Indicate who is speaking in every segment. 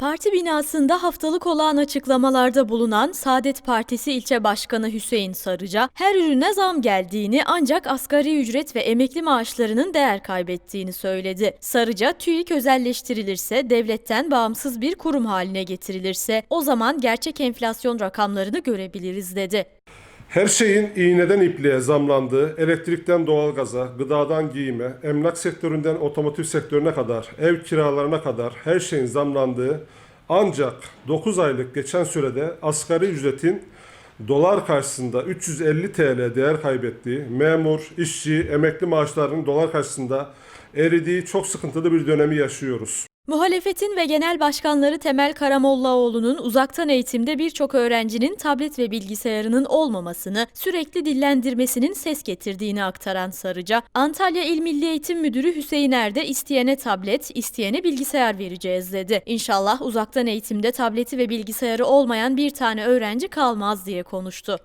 Speaker 1: Parti binasında haftalık olağan açıklamalarda bulunan Saadet Partisi ilçe başkanı Hüseyin Sarıca, her ürüne zam geldiğini ancak asgari ücret ve emekli maaşlarının değer kaybettiğini söyledi. Sarıca, TÜİK özelleştirilirse, devletten bağımsız bir kurum haline getirilirse o zaman gerçek enflasyon rakamlarını görebiliriz dedi.
Speaker 2: Her şeyin iğneden ipliğe zamlandığı, elektrikten doğalgaza, gıdadan giyime, emlak sektöründen otomotiv sektörüne kadar, ev kiralarına kadar her şeyin zamlandığı ancak 9 aylık geçen sürede asgari ücretin dolar karşısında 350 TL değer kaybettiği, memur, işçi, emekli maaşlarının dolar karşısında eridiği çok sıkıntılı bir dönemi yaşıyoruz.
Speaker 1: Muhalefetin ve genel başkanları Temel Karamollaoğlu'nun uzaktan eğitimde birçok öğrencinin tablet ve bilgisayarının olmamasını sürekli dillendirmesinin ses getirdiğini aktaran Sarıca, Antalya İl Milli Eğitim Müdürü Hüseyin Er'de isteyene tablet, isteyene bilgisayar vereceğiz dedi. İnşallah uzaktan eğitimde tableti ve bilgisayarı olmayan bir tane öğrenci kalmaz diye konuştu.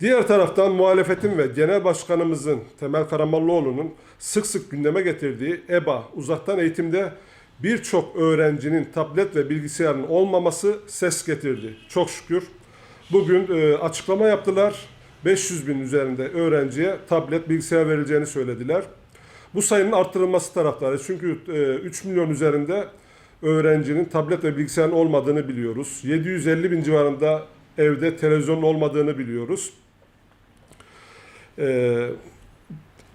Speaker 2: Diğer taraftan muhalefetin ve genel başkanımızın Temel Karamollaoğlu'nun sık sık gündeme getirdiği EBA uzaktan eğitimde birçok öğrencinin tablet ve bilgisayarın olmaması ses getirdi. Çok şükür. Bugün e, açıklama yaptılar. 500 bin üzerinde öğrenciye tablet bilgisayar verileceğini söylediler. Bu sayının arttırılması taraftarı. Çünkü e, 3 milyon üzerinde öğrencinin tablet ve bilgisayarın olmadığını biliyoruz. 750 bin civarında evde televizyonun olmadığını biliyoruz. Ee,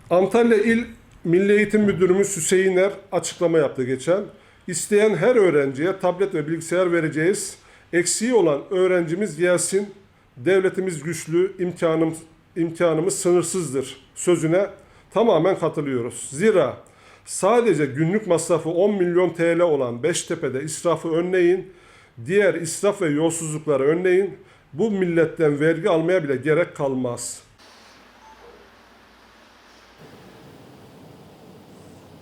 Speaker 2: Antalya İl Milli Eğitim Müdürümüz Hüseyin Er açıklama yaptı geçen. İsteyen her öğrenciye tablet ve bilgisayar vereceğiz. Eksiği olan öğrencimiz gelsin. Devletimiz güçlü, imkanım, imkanımız sınırsızdır sözüne tamamen katılıyoruz. Zira sadece günlük masrafı 10 milyon TL olan Beştepe'de israfı önleyin, diğer israf ve yolsuzlukları önleyin. Bu milletten vergi almaya bile gerek kalmaz.